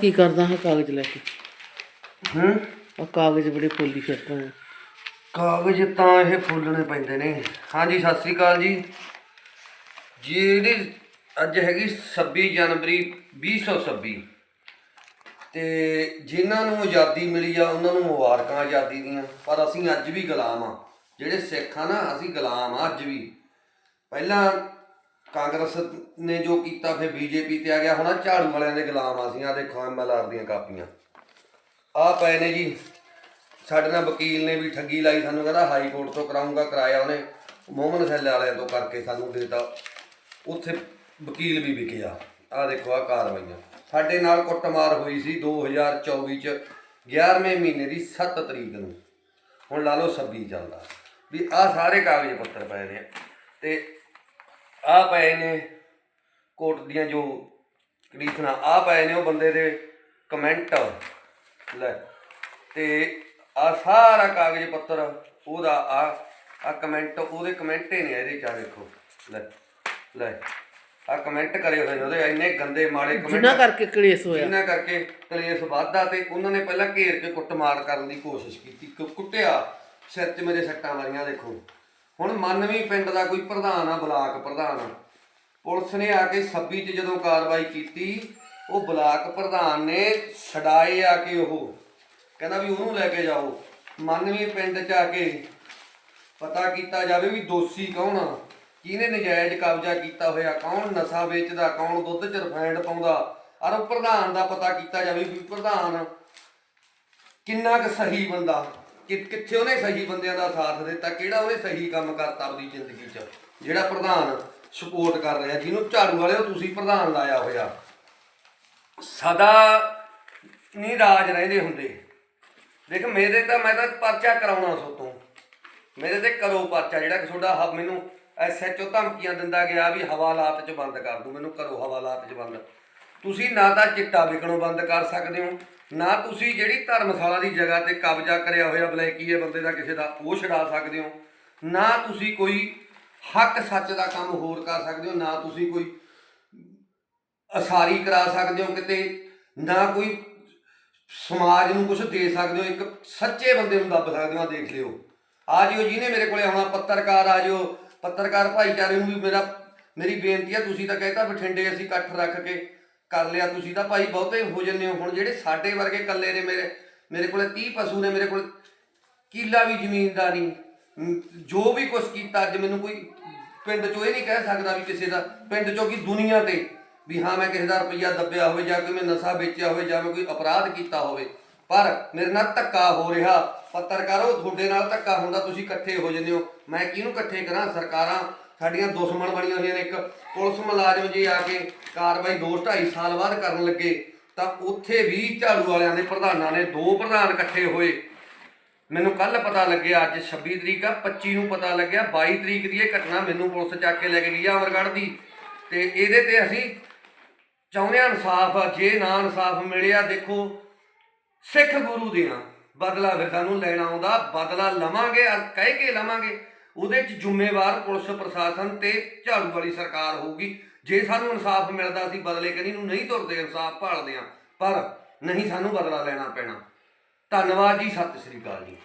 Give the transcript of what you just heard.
ਕੀ ਕਰਦਾ ਹੈ ਕਾਗਜ਼ ਲੈ ਕੇ? ਹੂੰ? ਆ ਕਾਗਜ਼ ਬੜੇ ਫੁੱਲੀ ਫਿਰਦਾ ਹੈ ਕਾਗਜ਼ ਤਾਂ ਇਹ ਫੁੱਲਣੇ ਪੈਂਦੇ ਨੇ। ਹਾਂਜੀ ਸਤਿ ਸ੍ਰੀ ਅਕਾਲ ਜੀ। ਜਿਹੜੀ ਅੱਜ ਹੈਗੀ 26 ਜਨਵਰੀ 2026 ਤੇ ਜਿਨ੍ਹਾਂ ਨੂੰ ਆਜ਼ਾਦੀ ਮਿਲੀ ਆ ਉਹਨਾਂ ਨੂੰ ਮੁਬਾਰਕਾਂ ਆਜ਼ਾਦੀ ਦੀਆਂ। ਪਰ ਅਸੀਂ ਅੱਜ ਵੀ ਗੁਲਾਮ ਆ। ਜਿਹੜੇ ਸਿੱਖ ਆ ਨਾ ਅਸੀਂ ਗੁਲਾਮ ਆ ਅੱਜ ਵੀ। ਪਹਿਲਾਂ ਕਾਂਗਰਸ ਨੇ ਜੋ ਕੀਤਾ, ਫਿਰ ਬੀਜੇਪੀ ਤੇ ਆ ਗਿਆ। ਹੁਣ ਆਹ ਝਾੜੂ ਵਾਲਿਆਂ ਦੇ ਗੁਲਾਮ ਆ ਅਸੀਂ ਆ ਦੇਖੋ ਐਮਐਲਆਰ ਦੀਆਂ ਕਾਪੀਆਂ। ਆ ਪਏ ਨੇ ਜੀ। ਸਾਡੇ ਨਾਲ ਵਕੀਲ ਨੇ ਵੀ ਠੱਗੀ ਲਾਈ ਸਾਨੂੰ, ਕਹਿੰਦਾ ਹਾਈ ਕੋਰਟ ਤੋਂ ਕਰਾਉਂਗਾ ਕਰਾਇਆ ਉਹਨੇ। ਮੋਹਮਨ ਸੈੱਲ ਵਾਲਿਆਂ ਤੋਂ ਕਰਕੇ ਸਾਨੂੰ ਦੇਤਾ। ਉੱਥੇ ਵਕੀਲ ਵੀ ਵਿਕਿਆ ਆ। ਦੇਖੋ ਆ ਕਾਰਵਾਈਆਂ। ਸਾਡੇ ਨਾਲ ਕੁੱਟਮਾਰ ਹੋਈ ਸੀ 2024 ਚ 11ਵੇਂ ਮਹੀਨੇ ਦੀ 7 ਤਰੀਕ ਨੂੰ। ਹੁਣ ਲਾ ਲਓ 26 ਚੱਲਦਾ। ਵੀ ਆ ਸਾਰੇ ਕਾਗਜ਼ ਪੱਤਰ ਪਏ ਨੇ। ਤੇ ਆ ਪਏ ਨੇ ਕੋਰਟ ਦੀਆਂ ਜੋ ਕੰਡੀਸ਼ਨਾਂ ਆ ਪਏ ਨੇ ਉਹ ਬੰਦੇ ਦੇ ਕਮੈਂਟ ਲੈ ਤੇ ਆ ਸਾਰਾ ਕਾਗਜ਼ ਪੱਤਰ ਉਹਦਾ ਆ ਆ ਕਮੈਂਟ ਉਹਦੇ ਕਮੈਂਟ ਹੀ ਨੇ ਇਹਦੇ ਚ ਦੇਖੋ। ਲੈ ਲੈ ਆ ਕਮੈਂਟ ਕਰੇ ਹੋਏ ਨੇ ਉਹਦੇ ਇੰਨੇ ਗੰਦੇ ਮਾੜੇ ਜਿੰਨਾ ਕਮੈਂਟ ਕਰਕੇ ਕਲੇਸ਼ ਹੋਇਆ। ਇਹਨਾਂ ਕਰਕੇ ਕਲੇਸ਼ ਵਾਧਾ ਤੇ ਉਹਨਾਂ ਨੇ ਪਹਿਲਾਂ ਘੇਰ ਕੇ ਕੁੱਟਮਾਰ ਕਰਨ ਦੀ ਕੋਸ਼ਿਸ਼ ਕੀਤੀ ਕੁੱਟਿਆ। ਸਿਰ 'ਚ ਮੇਰੇ ਸੱਟਾਂ ਮਾਰੀਆਂ ਦੇਖੋ। ਹੁਣ ਮਨਵੀ ਪਿੰਡ ਦਾ ਕੋਈ ਪ੍ਰਧਾਨ ਆ, ਬਲਾਕ ਪ੍ਰਧਾਨ ਪੁਲਿਸ ਨੇ ਆ ਕੇ 26 'ਚ ਜਦੋਂ ਕਾਰਵਾਈ ਕੀਤੀ, ਉਹ ਬਲਾਕ ਪ੍ਰਧਾਨ ਨੇ ਛਡਾਏ ਆ ਕੇ ਉਹ। ਕਹਿੰਦਾ ਵੀ ਉਹਨੂੰ ਲੈ ਕੇ ਜਾਓ। ਮਨਵੀ ਪਿੰਡ 'ਚ ਆ ਕੇ ਪਤਾ ਕੀਤਾ ਜਾਵੇ ਵੀ ਦੋਸ਼ੀ ਕੌਣ ਆ। ਕਿਹਨੇ ਨਜਾਇਜ਼ ਕਬਜ਼ਾ ਕੀਤਾ ਹੋਇਆ? ਕੌਣ ਨਸ਼ਾ ਵੇਚਦਾ, ਕੌਣ ਦੁੱਧ 'ਚ ਰਿਫਾਈਂਡ ਪਾਉਂਦਾ? ਔਰ ਪ੍ਰਧਾਨ ਦਾ ਪਤਾ ਕੀਤਾ ਜਾਵੇ ਵੀ ਪ੍ਰਧਾਨ ਕਿੰਨਾ ਕੁ ਸਹੀ ਬੰਦਾ। ਕਿ ਕਿੱਥੇ ਉਹਨੇ ਸਹੀ ਬੰਦਿਆਂ ਦਾ ਸਾਥ ਦਿੱਤਾ, ਕਿਹੜਾ ਉਹਨੇ ਸਹੀ ਕੰਮ ਕਰਤਾ ਆਪਣੀ ਜ਼ਿੰਦਗੀ 'ਚ? ਜਿਹੜਾ ਪ੍ਰਧਾਨ ਸਪੋਰਟ ਕਰ ਰਿਹਾ, ਜਿਹਨੂੰ ਝਾੜੂ ਵਾਲਿਓ ਤੁਸੀਂ ਪ੍ਰਧਾਨ ਲਾਇਆ ਹੋਇਆ। ਸਦਾ ਨਹੀਂ ਰਾਜ ਰਹਿੰਦੇ ਹੁੰਦੇ। ਦੇਖ, ਮੇਰੇ ਤਾਂ ਮੈਂ ਤਾਂ ਪਰਚਾ ਕਰਾਉਣਾ ਸੋ ਤੋਂ ਮੇਰੇ ਤੇ ਕਰੋ ਪਰਚਾ, ਜਿਹੜਾ ਕਿ ਤੁਹਾਡਾ ਹ ਮੈਨੂੰ ਐਸਐਚਓ ਧਮਕੀਆਂ ਦਿੰਦਾ ਗਿਆ ਵੀ ਹਵਾਲਾਤ 'ਚ ਬੰਦ ਕਰ ਦੂੰ। ਮੈਨੂੰ ਕਰੋ ਹਵਾਲਾਤ 'ਚ ਬੰਦ। ਤੁਸੀਂ ਨਾ ਤਾਂ ਚਿੱਟਾ ਵਿਕਣੋਂ ਬੰਦ ਕਰ ਸਕਦੇ ਹੋ, ਨਾ ਤੁਸੀਂ ਜਿਹੜੀ ਧਰਮਸ਼ਾਲਾ ਦੀ ਜਗ੍ਹਾ ਤੇ ਕਬਜ਼ਾ ਕਰਿਆ ਹੋਇਆ ਬਲੈਕੀ ਹੈ ਬੰਦੇ ਦਾ ਕਿਸੇ ਦਾ, ਉਹ ਛਡਾ ਸਕਦੇ ਹੋ। ਨਾ ਤੁਸੀਂ ਕੋਈ ਹੱਕ ਸੱਚ ਦਾ ਕੰਮ ਹੋਰ ਕਰ ਸਕਦੇ ਹੋ, ਨਾ ਤੁਸੀਂ ਕੋਈ ਅਸਾਰੀ ਕਰਾ ਸਕਦੇ ਹੋ ਕਿਤੇ, ਨਾ ਕੋਈ ਸਮਾਜ ਨੂੰ ਕੁਝ ਦੇ ਸਕਦੇ ਹੋ, ਇੱਕ ਸੱਚੇ ਬੰਦੇ ਨੂੰ ਦੱਬ ਸਕਦੇ ਹੋ, ਆਹ ਦੇਖ ਲਿਓ। ਆ ਜਿਓ ਜਿਹਨੇ ਮੇਰੇ ਕੋਲੇ ਆਉਣਾ, ਪੱਤਰਕਾਰ ਆ ਜਿਓ, ਪੱਤਰਕਾਰ ਭਾਈਚਾਰੇ ਨੂੰ ਵੀ ਮੇਰਾ, ਮੇਰੀ ਬੇਨਤੀ ਹੈ, ਤੁਸੀਂ ਤਾਂ ਕਹਿੰਦਾ ਬਠਿੰਡੇ ਅਸੀਂ ਇਕੱਠ ਰੱਖ ਕੇ ਕਰ ਲਿਆ ਤੁਸੀਂ ਤਾਂ ਭਾਈ ਬਹੁਤੇ ਹੋ ਜੰਨੇ ਹੋ ਹੁਣ ਜਿਹੜੇ ਸਾਡੇ ਵਰਗੇ ਕੱਲੇ ਨੇ ਮੇਰੇ ਮੇਰੇ ਕੋਲੇ 30 ਪਸ਼ੂ ਨੇ, ਮੇਰੇ ਕੋਲ ਕਿੱਲਾ ਵੀ ਜ਼ਮੀਨ ਦਾ ਨਹੀਂ। ਜੋ ਵੀ ਕੁਝ ਕੀਤਾ, ਅੱਜ ਮੈਨੂੰ ਕੋਈ ਪਿੰਡ ਚੋਂ ਇਹ ਨਹੀਂ ਕਹਿ ਸਕਦਾ ਵੀ ਕਿਸੇ ਦਾ, ਪਿੰਡ ਚੋਂ ਕੀ ਦੁਨੀਆ ਤੇ ਵੀ ਹਾਂ ਮੈਂ ਕਿਸੇ ਦਾ ਰੁਪਈਆ ਦੱਬਿਆ ਹੋਵੇ ਜਾਂ ਕੋਈ ਮੈਂ ਨਸ਼ਾ ਵੇਚਿਆ ਹੋਵੇ ਜਾਂ ਮੈਂ ਕੋਈ ਅਪਰਾਧ ਕੀਤਾ ਹੋਵੇ, ਪਰ ਮੇਰੇ ਨਾਲ ਧੱਕਾ ਹੋ ਰਿਹਾ। ਪੱਤਰਕਾਰੋ, ਤੁਹਾਡੇ ਨਾਲ ਧੱਕਾ ਹੁੰਦਾ, ਤੁਸੀਂ ਇਕੱਠੇ ਹੋ ਜਾਂਦੇ ਹੋ। ਮੈਂ ਕਿਹਨੂੰ ਇਕੱਠੇ ਕਰਾਂ? ਸਰਕਾਰਾਂ ਸਾਡੀਆਂ ਦੁਸ਼ਮਣ ਬਣੀਆਂ ਹੋਈਆਂ ਨੇ। ਇੱਕ ਪੁਲਿਸ ਮੁਲਾਜ਼ਮ ਜੇ ਆ ਕੇ ਕਾਰਵਾਈ 2 2.5 ਸਾਲ ਬਾਅਦ ਕਰਨ ਲੱਗੇ, ਤਾਂ ਉੱਥੇ ਵੀ ਝਾੜੂ ਵਾਲਿਆਂ ਦੇ ਪ੍ਰਧਾਨਾਂ ਨੇ ਦੋ ਪ੍ਰਧਾਨ ਇਕੱਠੇ ਹੋਏ। ਮੈਨੂੰ ਕੱਲ ਪਤਾ ਲੱਗਿਆ, ਅੱਜ 26 ਤਰੀਕ ਆ 25 ਨੂੰ ਪਤਾ ਲੱਗਿਆ 22 ਤਰੀਕ ਦੀ ਇਹ ਘਟਨਾ ਮੈਨੂੰ ਪੁਲਿਸ ਚੱਕ ਕੇ ਲੈ ਕੇ ਗਈ ਆ ਅਮਰਗੜ੍ਹ ਦੀ। ਤੇ ਇਹਦੇ ਤੇ ਅਸੀਂ ਚਾਹੁੰਦੇ ਹਾਂ ਇਨਸਾਫ, ਜੇ ਨਾ ਇਨਸਾਫ ਮਿਲਿਆ, ਦੇਖੋ, ਸਿੱਖ ਗੁਰੂ ਦੀਆਂ ਬਦਲਾ ਫਿਰ ਸਾਨੂੰ ਲੈਣਾ ਆਉਂਦਾ, ਬਦਲਾ ਲਵਾਂਗੇ ਔਰ ਕਹਿ ਕੇ ਲਵਾਂਗੇ। ਉਹਦੇ ਚ ਜ਼ਿੰਮੇਵਾਰ ਪੁਲਿਸ ਪ੍ਰਸ਼ਾਸਨ ਤੇ ਝਾੜੂ ਵਾਲੀ ਸਰਕਾਰ ਹੋਊਗੀ। ਜੇ ਸਾਨੂੰ ਇਨਸਾਫ ਮਿਲਦਾ ਅਸੀਂ ਬਦਲੇ ਕਨੀ ਨੂੰ ਨਹੀਂ ਤੁਰਦੇ, ਇਨਸਾਫ ਭਾਲਦੇ ਆ ਪਰ ਨਹੀਂ ਸਾਨੂੰ ਬਦਲਾ ਲੈਣਾ ਪੈਣਾ। ਧੰਨਵਾਦ ਜੀ, ਸਤਿ ਸ੍ਰੀ ਅਕਾਲ ਜੀ।